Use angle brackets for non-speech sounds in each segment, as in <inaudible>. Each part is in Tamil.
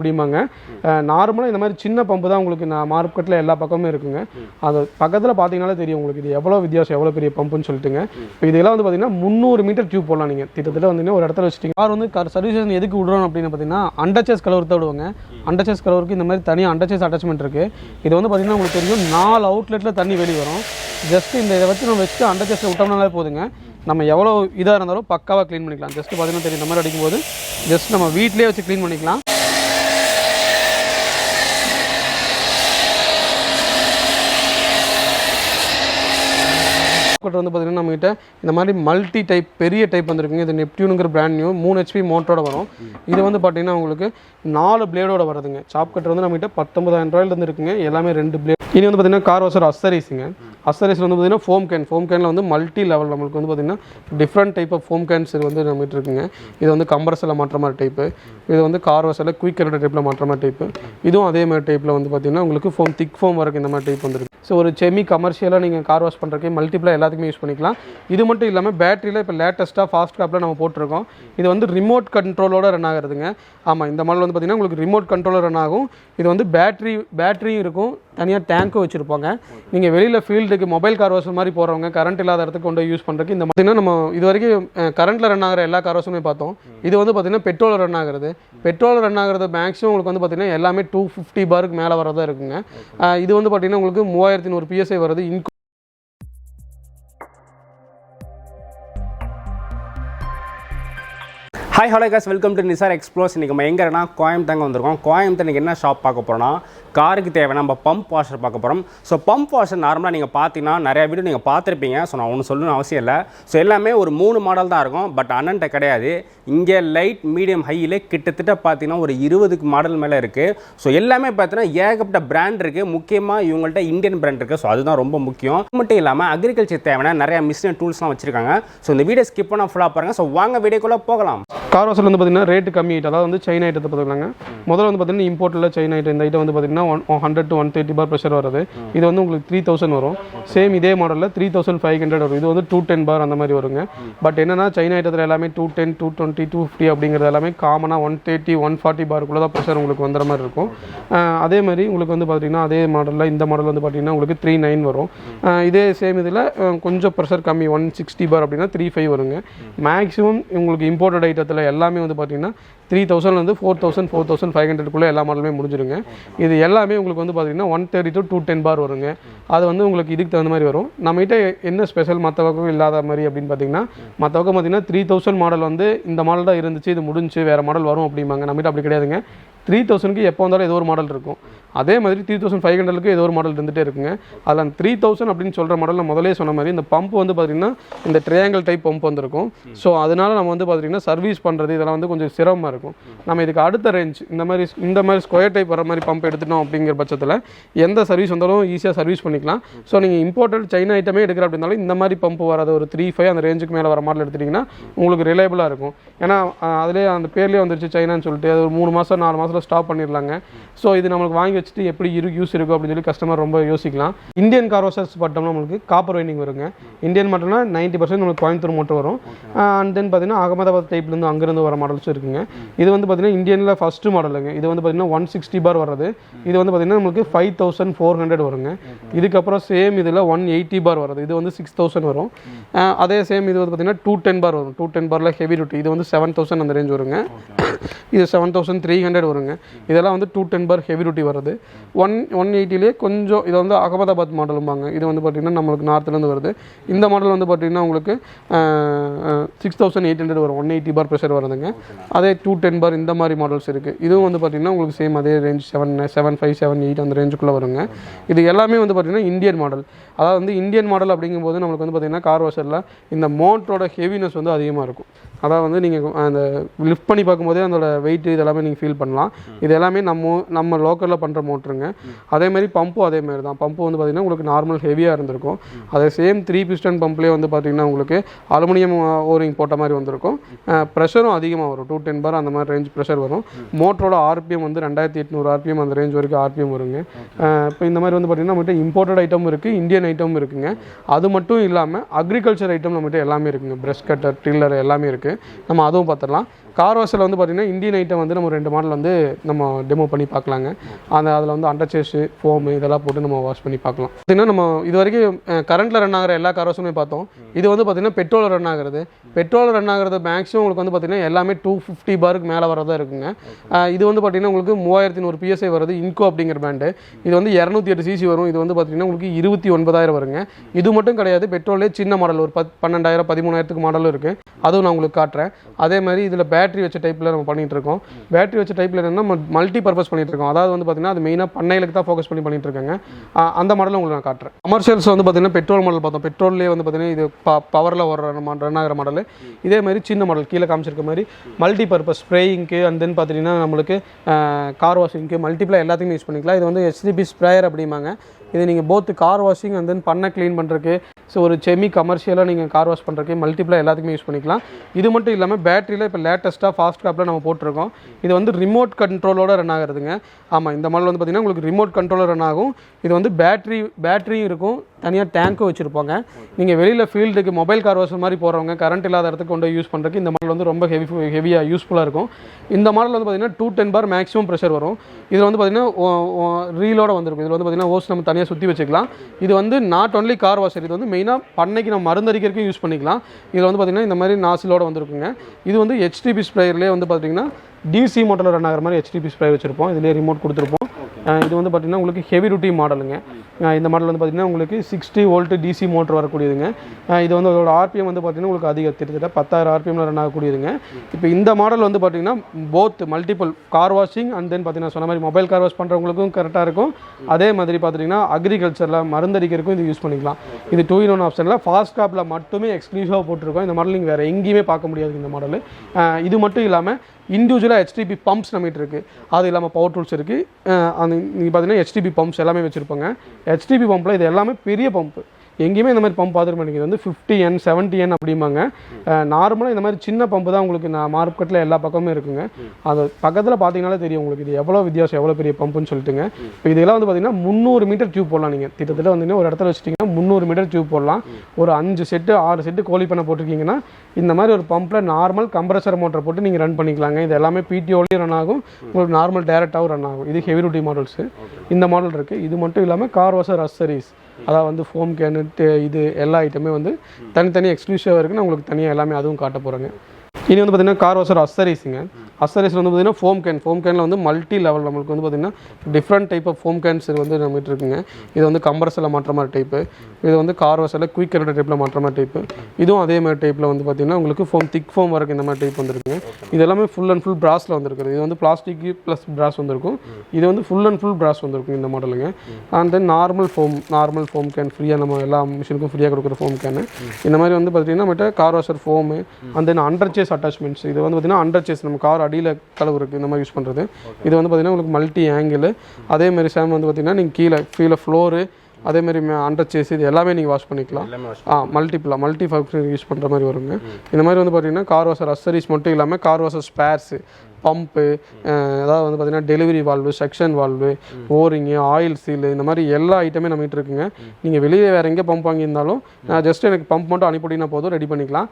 அப்படிம்பாங்க. நார்மலாக இந்த மாதிரி சின்ன பம்பு தான் உங்களுக்கு நான் மார்க்கெட்டில் எல்லா பக்கமும் இருக்குங்க. அது பக்கத்தில் பார்த்தீங்கனாலே தெரியும் உங்களுக்கு இது எவ்வளோ வித்தியாசம் எவ்வளோ பெரிய பம்புன்னு சொல்லிட்டுங்க. இப்போ இதெல்லாம் வந்து பார்த்தீங்கன்னா முந்நூறு மீட்டர் டியூப் போடலாம் நீங்கள் கிட்டத்தட்ட வந்து ஒரு இடத்துல வச்சுட்டீங்க. கார் வந்து சர்வீஸ் எதுக்கு விடுறோம் அப்படின்னு பார்த்தீங்கன்னா அண்டர்சேஸ் கலவரத்தை விடுவாங்க. அண்டர்சேஸ் கலவருக்கு இந்த மாதிரி தனியாக அண்டர்சேஸ் அட்டாச்மெண்ட் இருக்குது இது வந்து பார்த்தீங்கன்னா உங்களுக்கு தெரியும் நாலு அவுட்லெட்டில் தண்ணி வெளியே வரும். ஜஸ்ட் இந்த இதை வச்சு நம்ம வச்சுட்டு அண்டர்சேஸில் விட்டோம்னாலே போதுங்க. நம்ம எவ்வளோ இதாக இருந்தாலும் பக்காவாக க்ளீன் பண்ணிக்கலாம். ஜஸ்ட் பார்த்தீங்கன்னா தெரியும் இந்த மாதிரி அடிக்கும்போது ஜஸ்ட் நம்ம வீட்டிலே வச்சு க்ளீன் பண்ணிக்கலாம். ஸ்கூட்டர் வந்து பார்த்தீங்கன்னா நம்மகிட்ட இந்த மாதிரி மல்டி டைப் பெரிய டைப் வந்துருக்குங்க. இது நெப்டியூனுங்கிற பிராண்ட் நியூ மூணு ஹெச்பி மோட்டரோட வரும். இது வந்து பார்த்தீங்கன்னா உங்களுக்கு நாலு பிளேடோட வருதுங்க சாப் கட்டர் வந்து நம்மகிட்ட பத்தொன்பதாயிரம் ரூபாயிலேருந்து இருக்குங்க. எல்லாமே ரெண்டு பிளேட் இனி வந்து பார்த்தீங்கன்னா கார் வாஷர் அஸ்தரிஸுங்க அஸ்தரிஸில் வந்து பார்த்தீங்கன்னா ஃபோம் கேன் ஃபோம் கேனில் வந்து மல்டி லெவல் நம்மளுக்கு வந்து பார்த்தீங்கன்னா different type of foam cans வந்து நம்மகிட்ட இருக்குங்க. இது வந்து கம்ப்ரஸில் மாற்ற மாதிரி டைப்பு இது வந்து கார் வாஷரில் குயிக் கரண்ட் டைப்பில் மாற்ற மாதிரி டைப்பு இதுவும் அதே மாதிரி டைப்பில் வந்து பார்த்தீங்கன்னா உங்களுக்கு ஃபோம் திக் ஃபோம் வரைக்கும் இந்த மாதிரி டைப் வந்துருக்கு. ஸோ ஒரு செமி கமர்ஷியலாக நீங்கள் கார் வாஷ் பண்ணுறதுக்கு மல்டிப்ளாக எல்லாத்துக்குமே யூஸ் பண்ணிக்கலாம். இது மட்டும் இல்லாமல் பேட்டரியில் இப்போ லேட்டஸ்ட்டாக ஃபாஸ்ட் காப்பில் நம்ம போட்டிருக்கோம். இது வந்து ரிமோட் கண்ட்ரோலோட ரன் ஆகிறதுங்க. ஆமாம் இந்த மாடல் வந்து பார்த்தீங்கன்னா உங்களுக்கு ரிமோட் கண்ட்ரோலர் ரன் ஆகும். இது வந்து பேட்டரி பேட்டரியும் இருக்கும். தனியாக டேங்க்கும் வச்சுருப்பாங்க. நீங்கள் வெளியில் ஃபீல்டுக்கு மொபைல் கார் வாஷ் மாதிரி போகிறவங்க கரண்ட் இல்லாத இடத்துக்கு கொண்டு யூஸ் பண்ணுறதுக்கு இந்த பார்த்தீங்கன்னா நம்ம இது வரைக்கும் கரண்ட்டில் ரன் ஆகிற எல்லா கார் வாஷுமே பார்த்தோம். இது வந்து பார்த்தீங்கன்னா பெட்ரோல் ரன் ஆகிறது. பெட்ரோல் ரன் ஆகுறது மேக்ஸிமம் உங்களுக்கு வந்து பார்த்தீங்கன்னா எல்லாமே டூ ஃபிஃப்டி பாருக்கு மேலே வரதா இருக்குங்க. இது வந்து பார்த்தீங்கன்னா உங்களுக்கு மூவாயிரத்தி நூறு பிஎஸ்ஐ வருது Inc hi hello guys welcome to Nisar explores இன்றைக்கி நம்ம எங்கன்னா கோயம்புத்தாங்க வந்திருக்கோம். கோயம்புத்தூர் இன்றைக்கி என்ன ஷாப் பார்க்க போகிறோம்னா காருக்கு தேவையான நம்ம பம்ப் வாஷர் பார்க்க போகிறோம் ஸோ பம்ப் வாஷர் நார்மலாக நீங்கள் பார்த்தீங்கன்னா நிறைய வீடியோ நீங்கள் பார்த்துருப்பீங்க. ஸோ நான் ஒன்று சொல்லணும்னு அவசியம் இல்லை. ஸோ எல்லாமே ஒரு மூணு மாடல் தான் இருக்கும். பட் அண்ணன்ட்ட கிடையாது. இங்கே லைட் மீடியம் ஹையில் கிட்டத்தட்ட பார்த்தீங்கன்னா ஒரு இருபதுக்கு மாடல் மேலே இருக்குது ஸோ எல்லாமே பார்த்தீங்கன்னா ஏகப்பட்ட பிராண்ட் இருக்குது முக்கியமாக இவங்கள்ட்ட இந்தியன் பிராண்ட் இருக்குது ஸோ அதுதான் ரொம்ப முக்கியம். மட்டும் இல்லாமல் அக்ரிகல்ச்சர் தேவையான நிறைய மிஷின் டூல்ஸ்லாம் வச்சுருக்காங்க. ஸோ இந்த வீடியோ ஸ்கிப் பண்ண ஃபுல்லாக பாருங்கள் ஸோ வாங்க வீடியோக்குள்ளே போகலாம். கார் வாஷர் வந்து பார்த்தீங்கன்னா ரேட்டு கம்மி ஐட்டம் அதாவது வந்து சைனா ஐட்டத்தை பார்த்துக்கலாங்க முதல்ல வந்து பார்த்தீங்கன்னா இம்போர்ட்டில் சைனா ஐட்டம் இந்த ஐட்டம் வந்து பார்த்தீங்கன்னா one hundred to one thirty bar pressure வருது இது வந்து உங்களுக்கு த்ரீ தௌசண்ட் வரும். சேம் இதே மாடலில் த்ரீ தௌசண்ட் ஃபைவ் ஹண்ட்ரட் வரும். இது வந்து டூ டென் பார் அந்த மாதிரி வருங்க. பட் என்னன்னா சைனா ஐட்டத்தில் எல்லாமே two ten two twenty two fifty அப்படிங்கிறது எல்லாமே காமனாக ஒன் தேர்ட்டி ஒன் ஃபார்ட்டி பாருக்குள்ளே தான் ப்ரெஷர் உங்களுக்கு வந்துற மாதிரி இருக்கும். அதே மாதிரி உங்களுக்கு வந்து பார்த்தீங்கன்னா அதே மாடலில் இந்த மாடல் வந்து பார்த்தீங்கன்னா உங்களுக்கு த்ரீ நைன் வரும். இதே சேம் இதில் கொஞ்சம் ப்ரெஷர் கம்மி ஒன் சிக்ஸ்டி பார் அப்படின்னா த்ரீ ஃபைவ் வருங்க. மேக்ஸிமம் உங்களுக்கு இம்போர்ட்டட் ஐட்டத்தில் எல்லாமே வந்து பார்த்தீங்கன்னா த்ரீ தௌசண்ட்லேருந்து four thousand four thousand five ஹண்ட்ரட்குள்ளே எல்லா மாடலுமே முடிஞ்சிருங்க. இது எல்லாமே உங்களுக்கு வந்து பார்த்தீங்கன்னா one thirty to two ten bar வருங்க. அது வந்து உங்களுக்கு இதுக்கு தகுந்த மாதிரி வரும். நம்மகிட்ட என்ன ஸ்பெஷல் மற்ற பக்கம் இல்லாத மாதிரி அப்படின்னு பார்த்தீங்கன்னா மற்ற பக்கம் பார்த்தீங்கன்னா த்ரீ தௌசண்ட் மாடல் வந்து இந்த மாடல் தான் இருந்துச்சு இது முடிஞ்சு வேறு மாடல் வரும் அப்படிம்பாங்க. நம்மகிட்ட அப்படி கிடையாதுங்க. த்ரீ தௌசண்ட்க்கு எப்போ வந்தாலும் ஏதோ ஒரு மாடல் இருக்கும். அதே மாதிரி த்ரீ தௌசண்ட் ஃபைவ் ஹண்ட்ரடுக்கு ஏதோ ஒரு மாடல் இருந்துகிட்டே இருக்குங்க. அதில் அந்த த்ரீ தௌசண்ட் அப்படின்னு சொல்கிற மாடலில் முதலே சொன்ன மாதிரி இந்த பம்ப் வந்து பார்த்தீங்கன்னா இந்த ட்ரையாங்கிள் டைப் பம்ப் வந்திருக்கும். ஸோ அதனால நம்ம வந்து பார்த்தீங்கன்னா சர்வீஸ் பண்ணுறது இதெல்லாம் வந்து கொஞ்சம் சிரமமாக இருக்கும். நம்ம இதுக்கு அடுத்த ரேஞ்ச் இந்த மாதிரி இந்த மாதிரி ஸ்கொயர் டைப் வர மாதிரி பம்ப் எடுத்துட்டோம் அப்படிங்கிற பட்சத்தில் எந்த சர்வீஸ் வந்தாலும் ஈஸியாக சர்வீஸ் பண்ணிக்கலாம். ஸோ நீங்கள் இம்போர்ட்டட் சைனா ஐட்டமே எடுக்கிற அப்படின்னாலும் இந்த மாதிரி பம்ப் வராது ஒரு த்ரீ ஃபைவ் அந்த ரேஞ்சுக்கு மேலே வர மாடல் எடுத்துட்டிங்கன்னா உங்களுக்கு ரிலேபிளாக இருக்கும். ஏன்னா அதிலே அந்த பேர்லேயே வந்துருச்சு சைனான்னு சொல்லிட்டு அது ஒரு மூணு மாதம் நாலு மாதத்தில் ஸ்டாப் பண்ணிடலாங்க. ஸோ இது நம்மளுக்கு வாங்கி வச்சுட்டு எப்படி இரு யூஸ் இருக்கும் அப்படின்னு சொல்லி கஸ்டமர் ரொம்ப யோசிக்கலாம். இந்தியன் கார் வாஷர்ஸ் பட்டோம்னா நம்மளுக்கு காப்பர் வைண்டிங் வருங்க. இந்தியன் மட்டும்னா நைன்ட்டி பர்சன்ட் நம்மளுக்கு கோயம்புத்தூர் மட்டும் வரும். அண்ட் தென் பார்த்தீங்கன்னா அகமதாபாத் டைப்லேருந்து அங்கேருந்து வர மாடல்ஸும் இருக்குங்க. இது வந்து பார்த்தீங்கன்னா இந்தியனில் ஃபஸ்ட்டு மாடலுங்க இது வந்து பார்த்தீங்கன்னா ஒன் சிக்ஸ்டி பார் வர்றது. இது வந்து பார்த்தீங்கன்னா நம்மளுக்கு ஃபைவ் தௌசண்ட் ஃபோர் ஹண்ட்ரட் வருங்க. இதுக்கப்புறம் சேம் இதில் ஒன் எயிட்டி பார் வருது இது வந்து சிக்ஸ் தௌசண்ட் வரும். அதே சேம் இது வந்து பார்த்தீங்கன்னா டூ டென் பார் வரும். டூ டென் பாரில் ஹெவி டியூட்டி இது வந்து செவன் தௌசண்ட் அந்த ரேஞ்ச் வருங்க. இது செவன் தௌசண்ட் த்ரீ ஹண்ட்ரட் வருங்க. இதெல்லாம் வந்து two ten bar heavy duty வருது ஒன் ஒன் எயிட்டிலே கொஞ்சம் இது வந்து அகமதாபாத் மாடலும்பாங்க. இது வந்து பார்த்திங்கன்னா நம்மளுக்கு நார்த்துலேருந்து வருது. இந்த மாடல் வந்து பார்த்திங்கன்னா உங்களுக்கு சிக்ஸ் தௌசண்ட் எயிட் ஹண்ட்ரட் வரும். ஒன் எயிட்டி பார் ப்ரெஷர் வருதுங்க. அதே டூ டென் பார் இந்த மாதிரி மாடல்ஸ் இருக்குது இதுவும் வந்து பார்த்திங்கன்னா உங்களுக்கு சேம் அதே range seven seven five seven eight அந்த ரேஞ்சுக்குள்ளே வருங்க. இது எல்லாமே வந்து பார்த்திங்கன்னா இந்தியன் மாடல் அதாவது வந்து இந்தியன் மாடல் அப்படிங்கும்போது நம்மளுக்கு வந்து பார்த்திங்கன்னா கார் வாஷரில் இந்த மோட்டரோட ஹெவினஸ் வந்து அதிகமாக இருக்கும். அதாவது வந்து நீங்கள் அந்த லிஃப்ட் பண்ணி பார்க்கும்போதே அதோட வெயிட் இதெல்லாமே நீங்கள் ஃபீல் பண்ணலாம். இது எல்லாமே நம்ம நம்ம லோக்கலில் பண்ணுற மோட்டருங்க அதே மாதிரி பம்பும் அதே மாதிரி தான். பம்பு வந்து பார்த்திங்கன்னா உங்களுக்கு நார்மல் ஹெவியாக இருந்திருக்கும். அதே சேம் த்ரீ பிஸ்டன் பம்ப்லேயே வந்து பார்த்திங்கன்னா உங்களுக்கு அலுமினியம் ஓரிங் போட்ட மாதிரி வந்திருக்கும். ப்ரெஷரும் அதிகமாக வரும். டூ டென் பார் அந்த மாதிரி ரேஞ்ச் ப்ரெஷர் வரும். மோட்டரோட ஆர்பிஎம் வந்து ரெண்டாயிரத்தி எட்நூறு ஆர்பிஎம் அந்த ரேஞ்ச் வரைக்கும் ஆர்பிஎம் வருங்க. இப்போ இந்த மாதிரி வந்து பார்த்திங்கன்னா நம்மகிட்ட இம்போர்ட்டட் ஐட்டம் இருக்குது இந்தியன் ஐட்டம் இருக்குங்க. அது மட்டும் இல்லாமல் அக்ரிகல்ச்சர் ஐட்டம் நம்மகிட்ட எல்லாமே இருக்குங்க. ப்ரெஷ் கட்டர் ட்ரில்லர் எல்லாமே இருக்குது நம்ம அதுவும் பார்த்துடலாம் கார் வாஷில் வந்து பார்த்திங்கன்னா இந்தியன் ஐட்டம் வந்து நம்ம ரெண்டு மாடல் வந்து நம்ம டெமோ பண்ணி பார்க்கலாங்க அந்த அதில் வந்து அண்டர்சேஸு ஃபோமு இதெல்லாம் போட்டு நம்ம வாஷ் பண்ணி பார்க்கலாம் பார்த்திங்கன்னா நம்ம இது வரைக்கும் கரண்ட்டில் ரன் ஆகிற எல்லா கார் வாஷுமே பார்த்தோம். இது வந்து பார்த்திங்கன்னா பெட்ரோல் ரன் ஆகுறது. பெட்ரோல் ரன் ஆகிறது மேக்ஸிமம் உங்களுக்கு வந்து பார்த்தீங்கன்னா எல்லாமே டூ ஃபிஃப்டி பாருக்கு மேலே வரதான் இருக்குங்க. இது வந்து பார்த்தீங்கன்னா உங்களுக்கு மூவாயிரத்தி நூறு பிஎஸ்ஐ வருது இன்கோ அப்படிங்கிற பிராண்டு இது வந்து இரநூத்தி எட்டு சிசி வரும். இது வந்து பார்த்தீங்கன்னா உங்களுக்கு இருபத்தி ஒன்பதாயிரம் வருங்க. இது மட்டும் கிடையாது பெட்ரோலே சின்ன மாடல் ஒரு பத் பன்னெண்டாயிரம் பதிமூணாயிரத்துக்கு மாடலும் இருக்குது அதுவும் நான் உங்களுக்கு காட்டுறேன். அதே மாதிரி இதில் பேட்டரி வச்ச டைப்பில் நம்ம பண்ணிட்டு இருக்கோம். பேட்டரி வச்ச டைப்பில் என்னன்னா மல்டி பர்பஸ் பண்ணிட்டு இருக்கோம். அதாவது வந்து பார்த்தீங்கன்னா அது மெயினாக பண்ணைகளுக்கு தான் ஃபோக்கஸ் பண்ணி பண்ணிட்டு இருக்காங்க. அந்த மாடலில் உங்களுக்கு நான் காட்டுறேன். கமர்ஷியல்ஸ் வந்து பார்த்தீங்கன்னா பெட்ரோல் மாடல் பார்த்தோம். பெட்ரோல்லே வந்து பார்த்தீங்கன்னா இது ப பவரில் வர ரன் ஆகிற மாடல் இதே மாதிரி சின்ன மாடல் கீழே காமிச்சிருக்க மாதிரி மல்டி பர்பஸ் ஸ்ப்ரேயிங்க்கு அண்ட் தென் பார்த்தீங்கன்னா நம்மளுக்கு கார் வாஷிங்க்கு மல்டிப்ளை எல்லாத்துக்குமே யூஸ் பண்ணிக்கலாம். இது வந்து ஹெச்டிபி ஸ்ப்ரேயர் அப்படிம்பாங்க. இது நீங்கள் போத்து கார் வாஷிங் அண்ட் தென் பண்ணை க்ளீன் பண்ணுறதுக்கு ஸோ ஒரு செமி கமர்ஷியலாக நீங்கள் கார் வாஷ் பண்ணுறதுக்கு மல்டிப்ளாக எல்லாத்துக்குமே யூஸ் பண்ணிக்கலாம். இது மட்டும் இல்லாமல் பேட்டரியில் இப்போ லேட்டஸ்ட்டாக ஃபாஸ்ட் கேப்பில் நம்ம போட்டிருக்கோம். இது வந்து ரிமோட் கண்ட்ரோலோட ரன் ஆகுறதுங்க. ஆமாம் இந்த மாடல் வந்து பார்த்திங்கன்னா உங்களுக்கு ரிமோட் கண்ட்ரோலர் ரன் ஆகும். இது வந்து பேட்டரி பேட்டரியும் இருக்கும். தனியாக டேங்க்கும் வச்சுருப்பாங்க. நீங்கள் வெளியில் ஃபீல்டுக்கு மொபைல் கார் வாஷ் மாதிரி போகிறவங்க கரண்ட் இல்லாத இடத்துக்கு கொண்டு போய் யூஸ் பண்ணுறதுக்கு இந்த மாடல் வந்து ரொம்ப ஹெவி ஹெவியாக யூஸ்ஃபுல்லாக இருக்கும். இந்த மாடல் வந்து பார்த்திங்கன்னா two ten bar maximum pressure வரும். இதில் வந்து பார்த்திங்கன்னா ரீலோட வந்திருக்கும். இதில் வந்து பார்த்திங்கன்னா ஓஸ் நம்ம தனியாக சுற்றி வச்சுக்கலாம். இது வந்து நாட் ஒன்லி கார் வாஷர் இது வந்து மெயினாக பண்ணைக்கு நம்ம மருந்தடிக்கிறதுக்கும் யூஸ் பண்ணிக்கலாம். இதில் வந்து பார்த்திங்கன்னா இந்த மாதிரி நாசிலோட வந்துருக்குங்க. இது வந்து ஹெச்டிபி ஸ்ப்ரேயர்லேயே வந்து பார்த்திங்கன்னா டிசி மோட்டரில் ரன் ஆகிற மாதிரி ஹெச்டிபி ஸ்ப்ரே வச்சுருப்போம். இதிலே ரிமோட் கொடுத்துருப்போம். இது வந்து பார்த்திங்கன்னா உங்களுக்கு ஹெவி ரூட்டி மாடலுங்க இந்த மாடல் வந்து பார்த்திங்கன்னா உங்களுக்கு சிக்ஸ்டி வோல்ட் டிசி மோட்டர் வரக்கூடியதுங்க. இது வந்து அதோட ஆர்பிஎம் வந்து பார்த்திங்கன்னா உங்களுக்கு அதிக கிட்டத்தட்ட பத்தாயிரம் ஆர்பிஎம்ல ரன் ஆகக்கூடியதுங்க. இப்போ இந்த மாடல் வந்து பார்த்திங்கன்னா both multiple car washing and then பார்த்திங்கன்னா சொன்ன மாதிரி மொபைல் கார் வாஷ் பண்ணுறவங்களுக்கும் கரெக்டாக இருக்கும். அதே மாதிரி பார்த்திங்கன்னா அக்ரிகல்ச்சரில் மருந்தடிக்கிறதுக்கும் இது யூஸ் பண்ணிக்கலாம். இது டூ இன் ஒன் ஆப்ஷனில் ஃபாஸ்ட் காப்பில் மட்டுமே எக்ஸ்க்ளூசிவாக போட்டிருக்கோம். இந்த மாடல் நீங்கள் வேறு எங்கேயுமே பார்க்க முடியாது இந்த மாடல் இது மட்டும் இல்லாமல் இண்டிவிஜுவலாக ஹெச்டிபி பம்ப்ஸ் நம்மகிட்ட இருக்குது அது இல்லாமல் பவர் டூல்ஸ் இருக்குது அந்த நீங்கள் பார்த்தீங்கன்னா ஹெச்டிபி பம்ப்ஸ் எல்லாமே வச்சுருப்பாங்க. ஹெச்டிபி பம்பில் இது எல்லாமே பெரிய பம்ப்பு எங்கேயுமே இந்த மாதிரி பம்ப் பார்த்துருக்க மாட்டேங்குது. வந்து ஃபிஃப்டி என் செவன்ட்டி என் அப்படிம்பாங்க. நார்மலாக இந்த மாதிரி சின்ன பம்பு தான் உங்களுக்கு நான் மார்க்கெட்டில் எல்லா பக்கமும் இருக்குங்க. அது பக்கத்தில் பார்த்தீங்கனாலே தெரியும் உங்களுக்கு. இது எவ்வளோ வித்தியாசம் எவ்வளோ பெரிய பம்புன்னு சொல்லிட்டுங்க. இப்போ இதெல்லாம் வந்து பார்த்தீங்கன்னா முந்நூறு மீட்டர் டியூப் போடலாம் நீங்கள் கிட்டத்தட்ட வந்தீங்கன்னா ஒரு இடத்துல வச்சிட்டிங்கன்னா முந்நூறு மீட்டர் டியூப் போடலாம். ஒரு அஞ்சு செட்டு ஆறு செட்டு கோழி பண்ண போட்டிருக்கீங்கன்னா இந்த மாதிரி ஒரு பம்பில் நார்மல் கம்ப்ரஸர் மோட்டர் போட்டு நீங்கள் ரன் பண்ணிக்கலாங்க. இது எல்லாமே பிடிஓலையும் ரன் ஆகும். உங்களுக்கு நார்மல் டேரெக்டாகவும் ரன் ஆகும். இது ஹெவி டியூட்டி மாடல்ஸு இந்த மாடல் இருக்குது இது மட்டும் இல்லாமல் கார் வாஷர் அசரிஸ் அதாவது வந்து ஃபோம் கேனு இது எல்லா ஐட்டமே வந்து தனித்தனி எக்ஸ்க்ளூசிவாக இருக்குது நான் உங்களுக்கு தனியாக எல்லாமே அதுவும் காட்ட போகிறேங்க இனி வந்து பார்த்தீங்கன்னா கார் வாஷர் அசரிஸுங்க அசரிஸ் வந்து பார்த்தீங்கன்னா ஃபோம் கேன் ஃபோம் கேனில் வந்து மல்டி லெவல் நம்மளுக்கு வந்து பார்த்தீங்கன்னா different type of foam cans வந்து நம்மகிட்ட இருக்குங்க. இது வந்து கம்பரஸில் மாற்ற மாதிரி டைப்பு இது வந்து கார் வாஷரில் குயிக் கரண்ட் டைப்பில் மாற்ற மாதிரி டைப்பு இதுவும் அதே மாதிரி டைப்பில் வந்து பார்த்தீங்கன்னா உங்களுக்கு ஃபோம் திக் ஃபோம் வரைக்கும் இந்த மாதிரி டைப் வந்துருக்குங்க. இது எல்லாமே ஃபுல் அண்ட் ஃபுல் பிராஸில் வந்திருக்குது. இது வந்து பிளாஸ்டிக் ப்ளஸ் பிராஸ் வந்திருக்கும். இது வந்து ஃபுல் அண்ட் ஃபுல் பிராஸ் வந்திருக்கும் இந்த மாடலுங்க and then normal foam normal foam can ஃப்ரீயாக நம்ம எல்லா மிஷினுக்கும் ஃப்ரீயாக கொடுக்குற ஃபோம் கேனு இந்த மாதிரி வந்து பார்த்தீங்கன்னா நம்மகிட்ட car washer foam and then under chassis attachments இது வந்து பார்த்தீங்கன்னா அண்டர் சேஸ் நம்ம கார் அடியில் கலவு இருக்குது இந்த மாதிரி யூஸ் பண்ணுறது இது வந்து பார்த்தீங்கன்னா உங்களுக்கு மல்டி ஆங்கிள் அதே மாதிரி சேம் வந்து பார்த்தீங்கன்னா நீங்கள் கீழே கீழே ஃப்ளோரு அதே மாதிரி அண்டர் சேஸ் இது எல்லாமே நீங்கள் வாஷ் பண்ணிக்கலாம். ஆ மல்டிபிளாக மல்டி ஃபங்க்ஷன் யூஸ் பண்ணுற மாதிரி வருங்க. இந்த மாதிரி வந்து பார்த்தீங்கன்னா கார் வாஷர் அசரிஸ் மட்டும் இல்லாமல் கார் வாஷர் ஸ்பேர்ஸு பம்பு அதாவது வந்து பார்த்தீங்கன்னா delivery valve section valve O ring oil seal இந்த மாதிரி எல்லா ஐட்டமே நம்மகிட்ட இருக்குங்க. நீங்கள் வெளியே வேறு எங்கே பம்ப் வாங்கியிருந்தாலும் ஜஸ்ட் எனக்கு பம்ப் மட்டும் அனுப்பிட்டீங்கன்னா போதும் ரெடி பண்ணிக்கலாம்.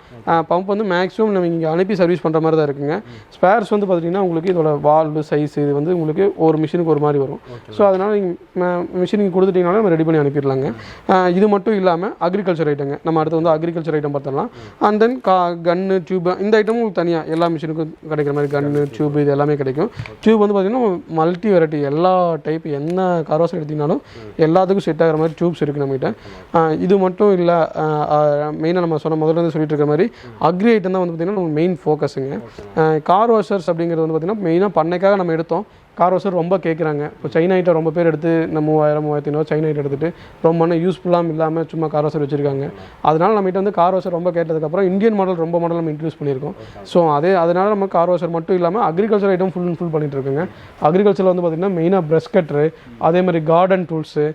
பம்ப் வந்து மேக்ஸிமம் நம்ம இங்கே அனுப்பி சர்வீஸ் பண்ணுற மாதிரி தான் இருக்குங்க. ஸ்பேர்ஸ் வந்து பார்த்தீங்கன்னா உங்களுக்கு இதோட வால்வு சைஸ் இது வந்து உங்களுக்கு ஒரு மிஷினுக்கு ஒரு மாதிரி வரும். ஸோ அதனால் நீங்கள் மிஷினுக்கு கொடுத்துட்டீங்கனாலும் நம்ம ரெடி பண்ணி அனுப்பிடலாங்க. இது மட்டும் இல்லாமல் அக்ரிகல்ச்சர் ஐட்டங்க நம்ம அடுத்து வந்து அக்ரிகல்ச்சர் ஐட்டம் பார்த்துடலாம். அண்ட் தென் கா கன்னு டியூப் இந்த ஐட்டமும் தனியாக எல்லா மிஷினுக்கும் கிடைக்கிற மாதிரி கன்னு டியூப் இது எல்லாமே கிடைக்கும். டியூப் வந்து பார்த்திங்கன்னா மல்டி வெரைட்டி எல்லா டைப் என்ன கார் வாஷ் எடுத்திங்கனாலும் எல்லாத்துக்கும் செட் ஆகிற மாதிரி டியூப்ஸ் இருக்குது நம்மகிட்ட. இது மட்டும் இல்லை மெயினாக நம்ம சொன்ன முதல்ல இருந்து சொல்லிட்டு இருக்க மாதிரி அக்ரி ஐட்டம் தான் வந்து பார்த்திங்கன்னா நம்ம மெயின் ஃபோக்கஸுங்க கார் வாஷர்ஸ் அப்படிங்கிறது வந்து பார்த்திங்கன்னா மெயினாக பண்ணைக்காக நம்ம எடுத்தோம். கார் வாஷர் ரொம்ப கேட்குறாங்க இப்போ சைனா ஐட்டம் ரொம்ப பேர் எடுத்து இந்த மூவாயிரம் மூவாயிரத்தி ஐநூறு சைனா ஐட்டம் எடுத்துட்டு ரொம்ப யூஸ்ஃபுல்லாக இல்லாமல் சும்மா கார் வாஷர் வச்சுருக்காங்க. அதனால நம்மகிட்ட வந்து கார் வாஷர் ரொம்ப கேட்டதுக்கப்புறம் இந்தியன் மாடல் ரொம்ப மாடல் நம்ம இன்ட்ரடியூஸ் பண்ணியிருக்கோம். ஸோ அதே அதனால நம்ம கார் வாஷர் மட்டும் இல்லாமல் agriculture item full and full பண்ணிகிட்டு இருக்கோங்க. அக்ரிகல்ச்சரில் வந்து பார்த்திங்கன்னா மெயினாக ப்ரெஷ் கட்ரு அதே மாதிரி கார்டன் டூல்ஸு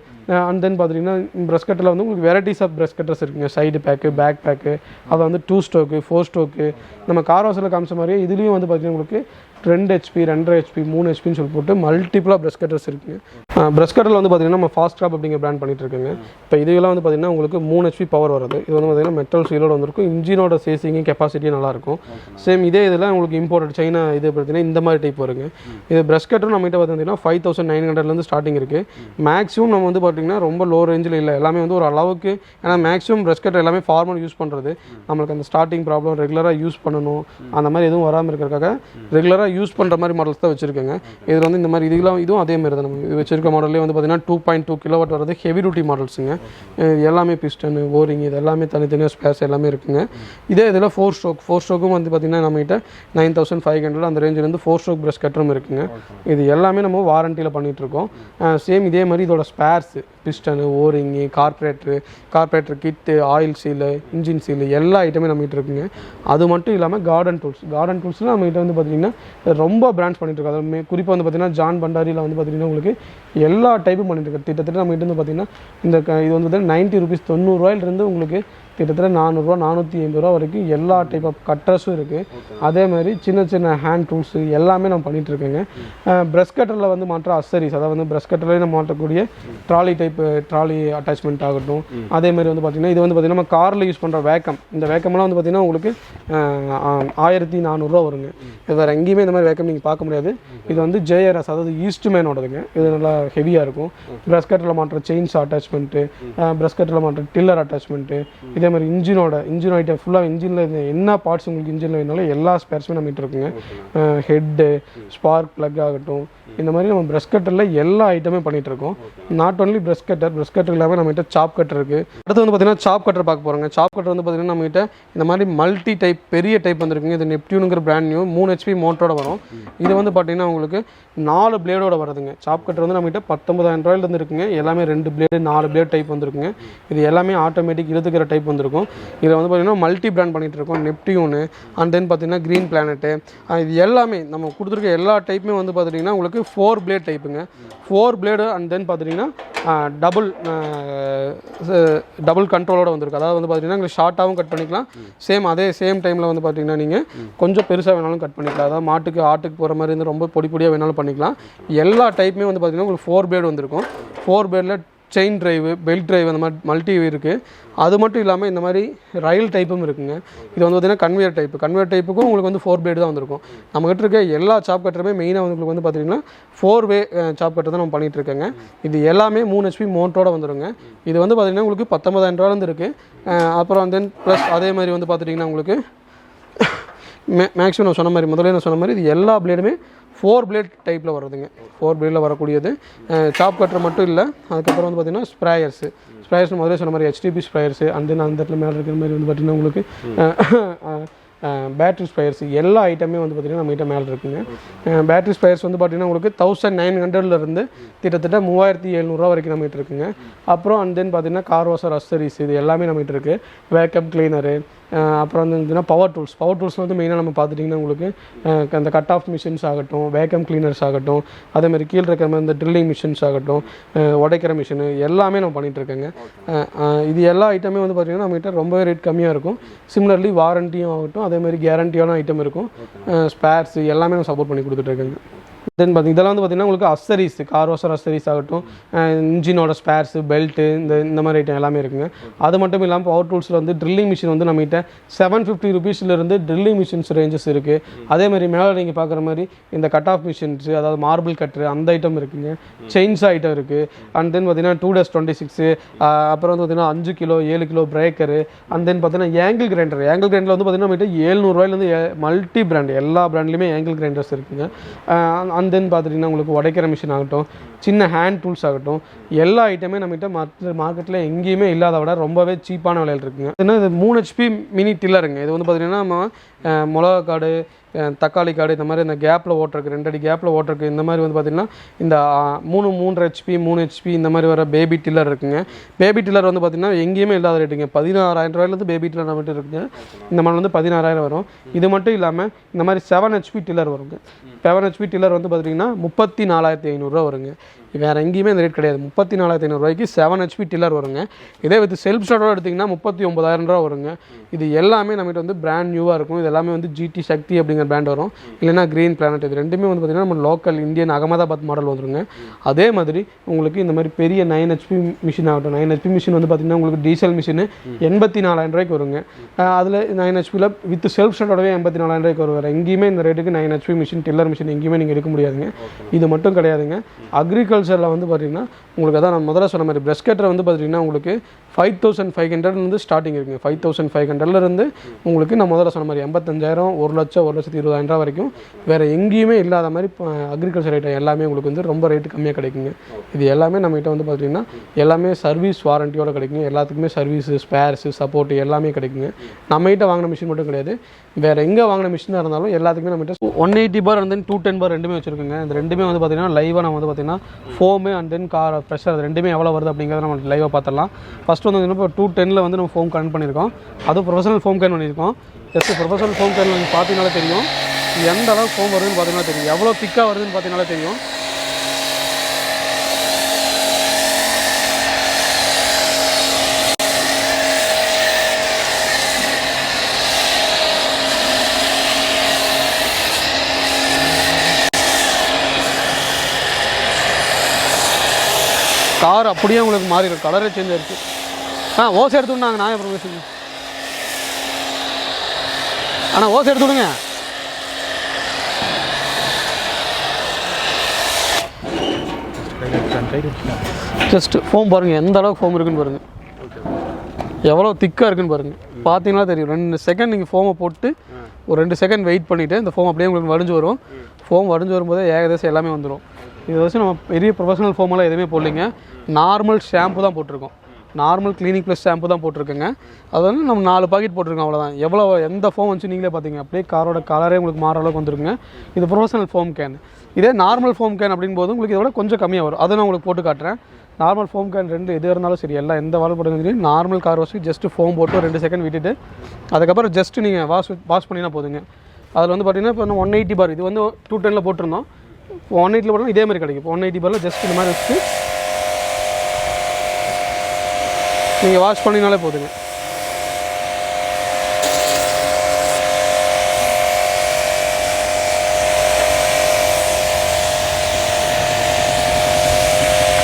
அண்ட் தென் பார்த்துட்டிங்கன்னா ப்ரெஷ் கட்டரில் வந்து உங்களுக்கு வெரைட்டிஸ் ஆஃப் ப்ரெஷ் கட்டர்ஸ் இருக்குங்க. சைடு பேக்கு பேக் பேக்கு அதை வந்து டூ ஸ்டோக்கு ஃபோர் ஸ்டோக்கு நம்ம கார் வாசலில் காமிச்ச மாதிரியே இதுலேயும் வந்து பார்த்தீங்கன்னா உங்களுக்கு ரெண்டு ஹெச்பி ரெண்டரை ஹெச்பி மூணு ஹெச்பின்னு சொல்லி போட்டு மல்டிபிளாக ப்ரெஷ் கட்டர்ஸ் இருக்குங்க. ப்ரெஷ் கட்டரில் வந்து பார்த்தீங்கன்னா நம்ம ஃபாஸ்ட் ட்ராப் அப்படிங்கிற பிராண்ட் பண்ணிட்டு இருக்குங்க. இப்போ இதுலாம் வந்து பார்த்தீங்கன்னா உங்களுக்கு மூணு ஹெச்பி பவர் வருது. இது வந்து பார்த்தீங்கன்னா மெட்டல் சீலோட வந்திருக்கும். இன்ஜினோட சேசிங்கும் கெப்பாசிட்டியும் நல்லாயிருக்கும். சேம் இதே இதில் உங்களுக்கு இம்போர்ட்டட் சைனா இது பார்த்தீங்கன்னா இந்த மாதிரி டைப் வருங்க. இது ப்ரெஷ் கட்டர் நம்மகிட்ட பார்த்தீங்கன்னா ஃபைவ் தௌசண்ட் நைன் ஹண்ட்ரட்லேருந்து ஸ்டார்டிங் இருக்குது மேக்ஸிமம் நம்ம வந்து பார்த்தீங்கன்னா ரொம்ப லோ ரேஞ்சில் இல்லை. எல்லாமே வந்து ஒரு அளவுக்கு ஏன்னா மேக்ஸிமம் ப்ரெஷ் கட்டர் எல்லாமே ஃபார்மல் யூஸ் பண்ணுறது நம்மளுக்கு அந்த ஸ்டார்டிங் ப்ராப்ளம் ரெகுலராக யூஸ் பண்ணணும். அந்த மாதிரி எதுவும் வராமல் இருக்கிறதுக்காக ரெகுலராக யூஸ் பண்ணுற மாதிரி மாடல்ஸ் தான் வச்சுருக்கேங்க. இதில் வந்து இந்த மாதிரி இதுலாம் இதுவும் அதே மாதிரி தான். நம்ம இது வச்சிருக்க மாடல்லே வந்து பார்த்தீங்கன்னா டூ பாயிண்ட் டூ கிலோவாட் வரது ஹெவி டியூட்டி மாடல்ஸுங்க எல்லாமே பிஸ்டன் ஓரிங் இது எல்லாமே தனித்தனியாக ஸ்பேர்ஸ் எல்லாமே இருக்குங்க. இதே இதில் ஃபோர் ஸ்ட்ரோக் ஃபோர் ஸ்ட்ரோக்கும் வந்து பார்த்தீங்கன்னா நம்மகிட்ட நைன் தௌசண்ட் ஃபைவ் ஹண்ட்ரட் அந்த ரேஞ்சிலேருந்து ஃபோர் ஸ்ட்ரோக் ப்ரெஷ் கட்டரும் இருக்குங்க. இது எல்லாமே நம்ம வாரண்டியில் பண்ணிகிட்ருக்கோம் சேம் இதே மாதிரி இதோட spares piston O ring carburettor carburettor kit oil seal engine seal எல்லா ஐட்டமே நம்மகிட்ட இருக்குங்க. அது மட்டும் இல்லாமல் கார்டன் டூல்ஸ் கார்டன் டூல்ஸில் நம்மகிட்ட வந்து பார்த்தீங்கன்னா ரொம்ப பிராண்ட்ஸ் பண்ணிட்டு இருக்கோம் அதாவது குறிப்பாக வந்து பார்த்தீங்கன்னா ஜான் பண்டாரியில் வந்து பார்த்தீங்கன்னா உங்களுக்கு எல்லா டைப்பும் பண்ணிட்டு இருக்கோம் கிட்டத்தட்ட நம்மகிட்ட வந்து பார்த்தீங்கன்னா இந்த க- இது வந்து பார்த்தீங்கன்னா நைன்ட்டி ருபீஸ் தொண்ணூறுரூவாயிலிருந்து உங்களுக்கு கிட்டத்தட்ட நானூறுரூவா நானூற்றி ஐம்பது ரூபா வரைக்கும் எல்லா டைப் ஆஃப் கட்டர்ஸும் இருக்குது அதே மாதிரி சின்ன சின்ன ஹேண்ட் டூல்ஸு எல்லாமே நம்ம பண்ணிகிட்ருக்கேங்க ப்ரெஷ் கட்டரில் வந்து மாற்ற அசரிஸ் அதாவது வந்து ப்ரெஷ் கட்டர்லேயே நம்ம மாற்றக்கூடிய ட்ராலி டைப் ட்ராலி அட்டாச்மெண்ட் ஆகட்டும். அதே மாதிரி வந்து பார்த்திங்கன்னா இது வந்து பார்த்திங்கன்னா நம்ம காரில் யூஸ் பண்ணுற வேக்கம் இந்த வேக்கம்லாம் வந்து பார்த்திங்கன்னா உங்களுக்கு ஆயிரத்தி நானூறுரூவா வருங்க. இது வேறு எங்கேயுமே இந்த மாதிரி வேக்கம் நீங்கள் பார்க்க முடியாது. இது வந்து ஜேஆர்எஸ் அதாவது ஈஸ்ட் மேனோடதுங்க இது நல்லா ஹெவியாக இருக்கும். ப்ரெஷ் கட்டரில் மாற்ற செயின்ஸ் அட்டாச்மெண்ட்டு ப்ரெஷ் கட்டரில் மாற்ற டில்லர் அட்டாச்மெண்ட்டு இதே மாதிரி இன்ஜினோட இன்ஜின் ஐட்டம் ஃபுல்லாக இன்ஜினில் என்ன பார்ட்ஸ் உங்களுக்கு இன்ஜினில் வேணாலும் எல்லா ஸ்பேர்ஸுமே நம்மகிட்ட இருக்குங்க. ஹெட்டு ஸ்பார்க் ப்ளக் ஆகட்டும் இந்த மாதிரி நம்ம ப்ரெஷ் கட்டரில் எல்லா ஐட்டமே பண்ணிட்டு இருக்கோம் not only brush cutter brush cutter இல்லாமல் நம்மகிட்ட சாப் கட்டர் இருக்குது அடுத்து வந்து பார்த்தீங்கன்னா சாப் கட்டர் பார்க்க போகிறோங்க சாப் கட்டர் வந்து பார்த்தீங்கன்னா நம்மகிட்ட இந்த மாதிரி மல்டி டைப் பெரிய டைப் வந்துருக்குங்க. இது நெப்டியூனுங்கிற பிராண்ட் நியூ மூணு ஹெச்பி மோட்டரோட வரும். இது வந்து பார்த்தீங்கன்னா உங்களுக்கு நாலு பிளேடோட வருதுங்க. சாப் கட்டர் வந்து நம்மகிட்ட பத்தொன்பதாயிரம் ரூபாயிலேருந்து இருக்குங்க. எல்லாமே ரெண்டு பிளேடு நாலு பிளேட் டைப் வந்துருக்குங்க. இது எல்லாமே ஆட்டோமேட்டிக் இழுத்துக்கிற டைப் வந்திருக்கும். இதில் வந்து பார்த்தீங்கன்னா மல்டி பிராண்ட் பண்ணிட்டு இருக்கோம் நெப்டியூனு அண்ட் தென் பார்த்தீங்கன்னா க்ரீன் பிளானட்டு இது எல்லாமே நம்ம கொடுத்துருக்க எல்லா டைப்புமே வந்து பார்த்துட்டிங்கன்னா உங்களுக்கு ஃபோர் பிளேட் டைப்புங்க ஃபோர் பிளேடு அண்ட் தென் பார்த்துட்டிங்கன்னா டபுள் டபுள் கண்ட்ரோலோட வந்திருக்கு. அதாவது வந்து பார்த்தீங்கன்னா உங்களுக்கு ஷார்ட்டாகவும் கட் பண்ணிக்கலாம். சேம் அதே சேம் டைமில் வந்து பார்த்தீங்கன்னா நீங்கள் கொஞ்சம் பெருசாக வேணாலும் கட் பண்ணிக்கலாம். அதாவது மாட்டுக்கு ஆட்டுக்கு போகிற மாதிரி இருந்து ரொம்ப பொடி பொடியாக வேணாலும் பண்ணிக்கலாம். எல்லா டைப்புமே வந்து பார்த்தீங்கன்னா உங்களுக்கு ஃபோர் பிளேடு வந்திருக்கும். ஃபோர் பிளேடில் செயின் டிரைவு பெல்ட் டிரைவ் அந்த மாதிரி மல்டி இருக்குது அது மட்டும் இல்லாமல் இந்த மாதிரி ரயில் டைப்பும் இருக்குங்க. இது வந்து பார்த்தீங்கன்னா கன்வேயர் டைப்பு கன்வேயர் டைப்புக்கும் உங்களுக்கு வந்து ஃபோர் பிளேடு தான் வந்திருக்கும். நம்மகிட்ட இருக்க எல்லா சாப் கட்டருமே மெயினாக வந்து உங்களுக்கு வந்து பார்த்தீங்கன்னா ஃபோர் வே சாப் கட்டர் தான் நம்ம பண்ணிகிட்டு இருக்கேங்க. இது எல்லாமே மூணு ஹெச்பி மோட்டரோட வந்துடுங்க இது வந்து பார்த்தீங்கன்னா உங்களுக்கு பத்தொன்பதாயிரம் ரூபாலேருந்து இருக்குது அப்புறம் தென் ப்ளஸ் அதே மாதிரி வந்து பார்த்துட்டிங்கன்னா உங்களுக்கு <coughs> மே மேக்ஸிமம் நான் சொன்ன மாதிரி முதல்ல நான் சொன்ன மாதிரி இது எல்லா பிளேடுமே ஃபோர் பிளேட் டைப்பில் வருதுங்க. ஃபோர் பிளேடில் வரக்கூடியது. சாப் கட்டர் மட்டும் இல்லை. அதுக்கப்புறம் வந்து பார்த்தீங்கன்னா ஸ்ப்ரேயர்ஸு ஸ்ப்ரேயர்ஸ் முதல்ல சொன்ன மாதிரி ஹெச்டிபி ஸ்ப்ரேயர்ஸு அந்த தென் அந்த இடத்துல மேலே இருக்கிற மாதிரி வந்து பார்த்தீங்கன்னா உங்களுக்கு பேட்ரி ஸ்பயர்ஸ் எல்லா ஐட்டமே வந்து பார்த்திங்கன்னா நம்மகிட்ட மேலே இருக்குங்க. பேட்ரி ஸ்பயர்ஸ் வந்து பார்த்திங்கன்னா உங்களுக்கு தௌசண்ட் நைன் ஹண்ட்ரட்லேருந்து கிட்டத்தட்ட மூவாயிரத்தி எழுநூறுவா வரைக்கும் நம்மகிட்ட இருக்குங்க. அப்புறம் அண்ட் தென் பார்த்திங்கன்னா கார் வாஷர் அஸ்தரிஸ் இது எல்லாமே நம்மகிட்ட இருக்குது வேக்கப் கிளீனரு அப்புறம் வந்து பார்த்தீங்கன்னா பவர் டூல்ஸ் பவர் டூல்ஸ் வந்து மெயினாக நம்ம பார்த்துட்டிங்கன்னா உங்களுக்கு அந்த கட் ஆஃப் மிஷின்ஸ் ஆகட்டும் வேக்கம் கிளீனர்ஸ் ஆகட்டும் அதேமாதிரி கீழே இருக்கிற மாதிரி இந்த ட்ரில்லிங் மிஷின்ஸ் ஆகட்டும் உடைக்கிற மிஷினு எல்லாமே நம்ம பண்ணிகிட்ருக்கேங்க இது எல்லா ஐட்டமே வந்து பார்த்திங்கன்னா நம்மகிட்ட ரொம்பவே ரேட் கம்மியாக இருக்கும். சிமிலர்லி வாரண்டியும் ஆகட்டும் அதேமாதிரி கேரண்டியான ஐட்டம் இருக்கும். ஸ்பேர்ஸ் எல்லாமே நம்ம சப்போர்ட் பண்ணி கொடுத்துட்ருக்கேங்க தென் பார்த்திங்க இதெல்லாம் வந்து பார்த்திங்கன்னா உங்களுக்கு அஸ்தரிஸ் கார் வாஷர் அஸ்தரிஸ் ஆகட்டும் இன்ஜினோட ஸ்பேர்ஸு பெல்ட்டு இந்த இந்த மாதிரி ஐட்டம் எல்லாமே இருக்குங்க. அது மட்டும் இல்லாமல் பவர் டூல்ஸில் வந்து ட்ரில்லிங் மிஷின் வந்து நம்மகிட்ட செவன் ஃபிஃப்டி ருபீஸ்லேருந்து ட்ரில்லிங் மிஷின்ஸ் ரேஞ்சஸ் இருக்குது அதே மாதிரி மேலே நீங்கள் பார்க்குற மாதிரி இந்த கட் ஆஃப் மிஷின்ஸ் அதாவது மார்பிள் கட்ரு அந்த ஐட்டம் இருக்குங்க. செயின்ஸ் ஐட்டம் இருக்குது அண்ட் தென் பார்த்தீங்கன்னா டூ டேஸ் டுவெண்ட்டி சிக்ஸு அப்புறம் வந்து பார்த்தீங்கன்னா அஞ்சு கிலோ ஏழு கிலோ பிரேக்கரு அண்ட் தென் பார்த்தீங்கன்னா ஏங்கிள் கிரைண்டர் ஏங்கிள் கிரைண்டர் வந்து பார்த்தீங்கன்னா நம்மகிட்ட ஏழ்நூறுவாயிலேருந்து மல்டி பிராண்ட் எல்லா பிராண்ட்லேயுமே ஏங்கிள் கிரைண்டர்ஸ் இருக்குங்க. அண்ட் தென் பார்த்துட்டிங்கன்னா உங்களுக்கு உடைக்கிற மிஷின் ஆகட்டும் சின்ன ஹேண்ட் டூல்ஸ் ஆகட்டும் எல்லா ஐட்டமே நம்மகிட்ட மற்ற மார்க்கெட்டில் எங்கேயுமே இல்லாத விட ரொம்பவே சீப்பான விலையில் இருக்குங்க. ஏன்னா இது மூணு ஹெச்பி மினி டில்லருங்க இது வந்து பார்த்தீங்கன்னா நம்ம மிளகா காடு தக்காளி காடு இந்த மாதிரி இந்த கேப்பில் ஓட்டுறக்கு ரெண்டு அடி கேப்பில் ஓட்டுறக்கு இந்த மாதிரி வந்து பார்த்திங்கன்னா இந்த மூணு மூன்று ஹெச்பி மூணு ஹெச்பி இந்த மாதிரி வர பேபி டில்லர் இருக்குங்க. பேபி டில்லர் வந்து பார்த்திங்கன்னா எங்கேயுமே இல்லாத ரேட்டுங்க பதினாறாயிரம் ரூபாயிலேருந்து பேபி டில்லர் நம்மகிட்ட இருக்குங்க. இந்த மாதிரி வந்து பதினாறாயிரம் வரும். இது மட்டும் இல்லாமல் இந்த மாதிரி செவன் ஹெச்பி டில்லர் வருங்க. செவன் ஹெச்பி டில்லர் வந்து பார்த்திங்கன்னா முப்பத்தி நாலாயிரத்தி ஐநூறுரூவா வருங்க. வேறு எங்கேயுமே இந்த ரேட் கிடையாது. முப்பத்தி நாலாயிரத்தி ஐநூறுரூவாய்க்கு செவன் ஹெச்பி டில்லர் வருங்க. இதே வித் செல்ஃப் ஸ்டார்டோட எடுத்திங்கன்னா முப்பத்தி ஒம்பதாயிரம் ரூபா வருங்க. இது எல்லாமே நம்மகிட்ட வந்து பிராண்ட் நியூவாக இருக்கும். இது எல்லாமே வந்து ஜிடி சக்தி அப்படிங்கிற பிராண்ட் வரும். இல்லைனா க்ரீன் பிளானட் இது ரெண்டுமே வந்து பார்த்திங்கன்னா நம்ம லோக்கல் இந்தியன் அகமதாபாத் மாடல் வந்துருங்க. அதே மாதிரி உங்களுக்கு இந்த மாதிரி பெரிய நைன் ஹெச்பி மிஷின் ஆகட்டும் நைன் ஹெச்பி மிஷின் வந்து பார்த்திங்கன்னா உங்களுக்கு டீசல் மிஷின் எண்பத்தி நாலாயிரம் ரூபாய்க்கு வருங்க. அதில் நைன் ஹெச்பியில் வித் செல்ஃப் ஸ்டார்டோடவே எண்பத்தி நாலாயிரம் ரூபாய்க்கு வரும். வேறு எங்கேயுமே இந்த ரேட்டுக்கு nine HP machine tiller machine எங்கேயுமே நீங்கள் எடுக்க முடியாதுங்க. இது மட்டும் கிடையாதுங்க. அக்ரிகல்ச்சரில் வந்து பார்த்திங்கன்னா உங்களுக்கு அதான் நான் முதல்ல சொன்ன மாதிரி பிரஷ் கட்டர் வந்து பார்த்துட்டிங்கன்னா உங்களுக்கு ஃபைவ் தௌசண்ட் ஃபைவ் ஹண்ட்ரட்லேருந்து ஸ்டார்டிங் இருக்குது ஃபைவ் தௌசண்ட் ஃபைவ் ஹண்ட்ரட்லேருந்து உங்களுக்கு நான் முதல்ல சொன்ன மாதிரி எண்பத்தஞ்சாயிரம் ஒரு லட்சம் ஒரு லட்சத்தி இருபதாயிரம் ரூபா வரைக்கும் வேறு எங்கேயுமே இல்லாத மாதிரி இப்போ அக்ரிகல்ச்சர் ஐட்டம் எல்லாமே உங்களுக்கு வந்து ரொம்ப ரேட்டு கம்மியாக கிடைக்குங்க. இது எல்லாமே நம்மகிட்ட வந்து பார்த்திங்கன்னா எல்லாமே சர்வீஸ் வாரண்டியோட கிடைக்குங்க. எல்லாத்துக்குமே சர்வீஸு ஸ்பேர்ஸு சப்போர்ட் எல்லாமே கிடைக்குங்க. நம்மகிட்ட வாங்கின மிஷின் மட்டும் கிடையாது. வேறு எங்கே வாங்கின மிஷினாக இருந்தாலும் எல்லாத்துக்குமே நம்மகிட்ட one eighty bar and then two ten bar ரெண்டுமே வச்சுருக்குங்க. இந்த ரெண்டுமே வந்து பார்த்திங்கன்னா லைவாக நம்ம வந்து பார்த்திங்கன்னா foam and then car pressure அது ரெண்டுமே எவ்வளோ வருது அப்படிங்கிறத நம்ம லைவாக பார்த்துடலாம். ஃபஸ்ட் வந்து இப்போ டூ டெனில் வந்து நம்ம ஃபோம் கனெக்ட் பண்ணியிருக்கோம். அதுவும் ப்ரொஃபஷனல் ஃபோம் கேன் பண்ணியிருக்கோம். ஜஸ்ட் ப்ரொஃபஷனல் ஃபோம் கேன் நீங்கள் பார்த்தீங்கனாலே தெரியும். எந்த அளவுக்கு ஃபோம் வருதுன்னு பார்த்தீங்கன்னா தெரியும். எவ்வளோ திக்காக வருதுன்னு பார்த்தீங்கனாலே தெரியும். கார் அப்படியே உங்களுக்கு மாறிடும். கலரே சேஞ்ச் ஆயிடுச்சு. ஆ ஓசை எடுத்து விடுனாங்க. நான் அப்புறம் பேசுங்க ஆனால் ஓசை எடுத்து விடுங்க. ஜஸ்ட் ஃபோம் பாருங்கள் எந்த அளவுக்கு ஃபோம் இருக்குன்னு பாருங்கள் எவ்வளோ திக்காக இருக்குன்னு பாருங்கள் பார்த்தீங்கன்னா தெரியும். ரெண்டு செகண்ட் நீங்கள் ஃபோமை போட்டு ஒரு ரெண்டு செகண்ட் வெயிட் பண்ணிவிட்டு இந்த ஃபோம் அப்படியே உங்களுக்கு வடிஞ்சு வரும். ஃபோம் வடிஞ்சு வரும்போதே ஏகதேசம் எல்லாமே வந்துடும் இது வச்சு நம்ம பெரிய ப்ரொஃபஷனல் ஃபோமெல்லாம் எதுவுமே போடலிங்க. நார்மல் ஷாம்பு தான் போட்டிருக்கோம். நார்மல் கிளீனிக் ப்ளஸ் ஷாம்பு தான் போட்டிருக்கேங்க. அது வந்து நம்ம நாலு பாக்கெட் போட்டிருக்கோம் அவ்வளோதான் எவ்வளோ எந்த ஃபோம் வச்சு நீங்களே பார்த்தீங்க அப்படியே காரோட கலரே உங்களுக்கு மாற அளவுக்கு வந்துருக்குங்க இது ப்ரொஃபஷனல் ஃபோம் கேன் இதே நார்மல் ஃபோம் கேன் அப்படின் போது உங்களுக்கு இதோட கொஞ்சம் கம்மியாக வரும். அதை நான் உங்களுக்கு போட்டு காட்டுறேன். நார்மல் ஃபோம் கேன் ரெண்டு எது இருந்தாலும் சரி எல்லாம் எந்த வால் போட்டு சரி normal car wash just foam போட்டு ரெண்டு செகண்ட் விட்டுட்டு அதுக்கப்புறம் ஜஸ்ட் நீங்கள் வாஷ் வாஷ் பண்ணினா போதுங்க. அதில் வந்து பார்த்தீங்கன்னா இப்போ ஒன் எயிட்டி பார் இது வந்து டூ டெனில் போட்டிருந்தோம். ஒன் எயிட்டில் போட்டாலும் இதே மாதிரி கிடைக்கும். இப்போ ஒன் எயிட்டி பாரில் ஜஸ்ட் இந்த மாதிரி வச்சு நீங்கள் வாஷ் பண்ணினாலே போதுங்க.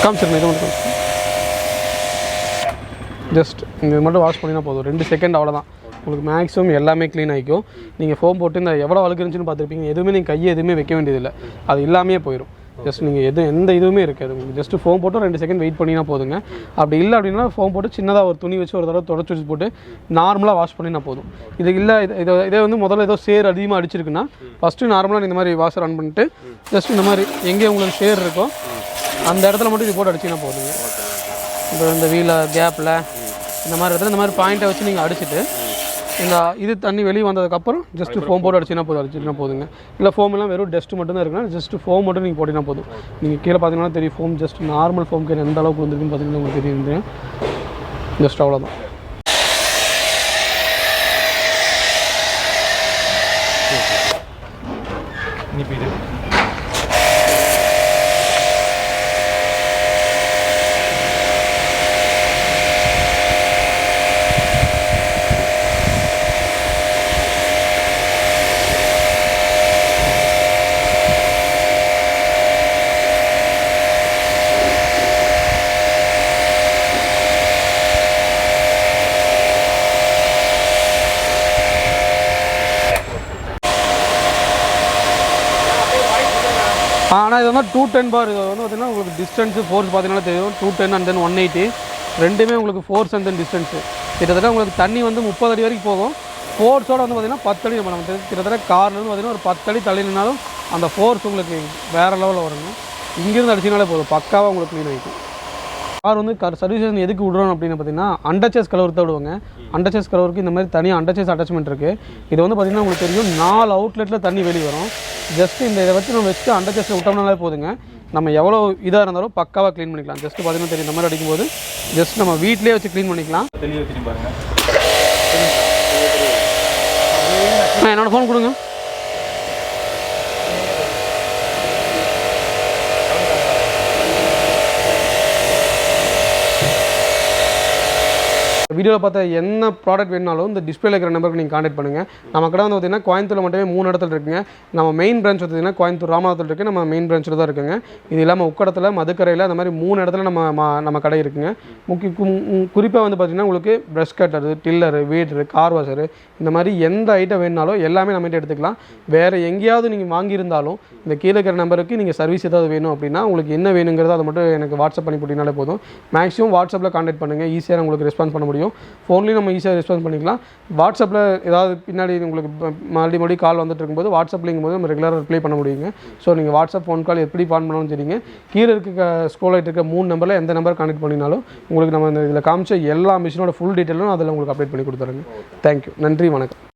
காமிச்சிருங்க இது மட்டும் ஜஸ்ட் இது மட்டும் வாஷ் பண்ணினா போதும். ரெண்டு செகண்ட் அவ்வளோதான் உங்களுக்கு மேக்ஸிமம் எல்லாமே க்ளீன் ஆகிக்கும் நீங்கள் ஃபோம் போட்டு இந்த எவ்வளோ அழுக்கு பார்த்துருப்பீங்க. எதுவுமே நீங்கள் கையை எதுவுமே வைக்க வேண்டியதில்லை. அது இல்லாமே போயிடும் ஜஸ்ட் நீங்கள் எது எந்த இதுவுமே இருக்காது. உங்களுக்கு ஜஸ்ட் ஃபோம் போட்டு ரெண்டு செகண்ட் வெயிட் பண்ணினா போதுங்க. அப்படி இல்லை அப்படின்னா ஃபோம் போட்டு சின்னதாக ஒரு துணி வச்சு ஒரு தடவை தொடச்சி வச்சு போட்டு நார்மலாக வாஷ் பண்ணினா போதும். இது இல்லை இது இதை இதே வந்து முதல்ல ஏதோ சேர் அதிகமாக அடிச்சிருக்குன்னா ஃபஸ்ட்டு நார்மலாக இந்த மாதிரி வாஷ் ரன் பண்ணிட்டு ஜஸ்ட் இந்த மாதிரி எங்கே உங்களுக்கு சேர் இருக்கோ அந்த இடத்துல மட்டும் இது போட்டு அடிச்சிங்கன்னா போதுங்க. இப்போ இந்த வீல கேப்பில் இந்த மாதிரி இடத்துல இந்த மாதிரி பாயிண்ட்டை வச்சு நீங்கள் அடிச்சுட்டு இந்த இது தண்ணி வெளியே வந்ததுக்கப்புறம் ஜஸ்ட் ஃபோம் போட்டு அடிச்சினா போதும் அடிச்சினா போதுங்க. இல்லை ஃபோம் எல்லாம் வெறும் டஸ்ட் மட்டும் தான் இருக்குன்னா ஜஸ்ட் ஃபோம் மட்டும் நீங்கள் போட்டினா போதும். நீங்கள் கீழே பார்த்தீங்கன்னா தெரியும் foam just normal foam can எந்த அளவுக்கு வந்துருக்குன்னு பார்த்தீங்கன்னா உங்களுக்கு தெரியும் ஜஸ்ட் அவ்வளோதான் ஆனால் இது வந்து டூ டென் பார் இது வந்து பார்த்தீங்கன்னா உங்களுக்கு டிஸ்டன்ஸு ஃபோர்ஸ் பார்த்தீங்கன்னா தெரியும். Two ten and then one eighty ரெண்டுமே உங்களுக்கு ஃபோர்ஸ் அண்ட் தென் டிஸ்டன்ஸு கிட்டத்தட்ட உங்களுக்கு தண்ணி வந்து முப்பது அடி வரைக்கும் போகும். ஃபோர்ஸோட வந்து பார்த்திங்கன்னா பத்து அடி நம்ம நம்ம கிட்டத்தட்ட கார்லேருந்து பார்த்திங்கன்னா ஒரு பத்தடி தள்ளி நின்னாலும் அந்த ஃபோர்ஸ் உங்களுக்கு வேறு லெவலில் வருங்க இங்கேருந்து அடிச்சினாலே போதும். பக்காவாக உங்களுக்கு க்ளீன் ஆகிக்கும் கார் வந்து கார் சர்வீஸ் எதுக்கு விடுறோம் அப்படின்னு பார்த்தீங்கன்னா அண்டர்சேஸ் கலவர் தான் விடுவாங்க. அண்டர்சேஸ் கலவருக்கு இந்த மாதிரி தனியாக அண்டர்சேஸ் அட்டாச்மெண்ட் இருக்குது இது வந்து பார்த்திங்கன்னா உங்களுக்கு தெரியும் நாலு அவுட்லெட்டில் தண்ணி வெளியே வரும். ஜஸ்ட் இந்த இதை வச்சு நம்ம வச்சு அண்டர்ச்சேஸில் விட்டோம்னாலே போதுங்க. நம்ம எவ்வளோ இதாக இருந்தாலும் பக்காவாக க்ளீன் பண்ணிக்கலாம். ஜஸ்ட் பார்த்தீங்கன்னா தெரியும் இந்த மாதிரி அடிக்கும்போது ஜஸ்ட் நம்ம வீட்டிலேயே வச்சு க்ளீன் பண்ணிக்கலாம். தெளிவாக திரும்பி பாருங்க. ஆ, என்னோட ஃபோன் கொடுங்க. வீடியோவில் பார்த்த என்ன ப்ராடக்ட் வேணாலும் இந்த டிஸ்பிளே இருக்கிற நம்பருக்கு நீங்கள் காண்டாக்ட் பண்ணுங்கள் நம்ம கடை வந்து பார்த்தீங்கன்னா கோயம்புத்தூர் மட்டுமே மூணு இடத்துல இருக்குங்க. நம்ம மெயின் பிரான்ச் பார்த்தீங்கன்னா கோயம்புத்தூர் ராமநாதத்தில் இருக்குது நம்ம மெயின் பிரான்ச்சில் தான் இருக்குங்க. இது இல்லாமல் உக்கடத்தில் மதுக்கரையில் அந்த மாதிரி மூணு இடத்துல நம்ம நம்ம கடை இருக்குங்க. முக்கிய குறிப்பாக வந்து பார்த்தீங்கன்னா உங்களுக்கு brush cutter tiller weeder car washer இந்த மாதிரி எந்த ஐட்டம் வேணுனாலும் எல்லாமே நம்மகிட்ட எடுத்துக்கலாம். வேறு எங்கேயாவது நீங்கள் வாங்கியிருந்தாலும் இந்த கீழே இருக்கிற நம்பருக்கு நீங்கள் சர்வீஸ் ஏதாவது வேணும் அப்படின்னா உங்களுக்கு என்ன வேணுங்கிறத அதை மட்டும் எனக்கு வாட்ஸ்அப் பண்ணி போட்டிங்கனாலே போதும். மேக்ஸிமம் வாட்ஸ்அப்பில் காண்டாக்ட் பண்ணுங்கள் ஈஸியாக உங்களுக்கு ரெஸ்பான்ஸ் பண்ண முடியும். ஃபோன்லேயும் நம்ம ஈஸியாக ரெஸ்பான்ஸ் பண்ணிக்கலாம். வாட்ஸ்அப்பில் ஏதாவது பின்னாடி உங்களுக்கு மறுபடியும் மறுபடியும் கால் வந்துட்டு இருக்கும்போது வாட்ஸ்அப்லிங்கும் போது நம்ம ரெகுலராக ரிப்ளை பண்ண முடியுங்க. ஸோ நீங்கள் வாட்ஸ்அப் ஃபோன் கால் எப்படி ஃபான் பண்ணணும்னு தெரியுங்க கீழே இருக்க ஸ்க்ரோல் ஆகிட்டு இருக்க மூணு நம்பரில் எந்த நம்பர் கனெக்ட் பண்ணினாலும் உங்களுக்கு நம்ம இந்த இதில் காமிச்ச எல்லா மிஷினோட ஃபுல் டீட்டெயிலும் அதில் உங்களுக்கு அப்டேட் பண்ணி கொடுத்துறேங்க. தேங்க்யூ நன்றி வணக்கம்.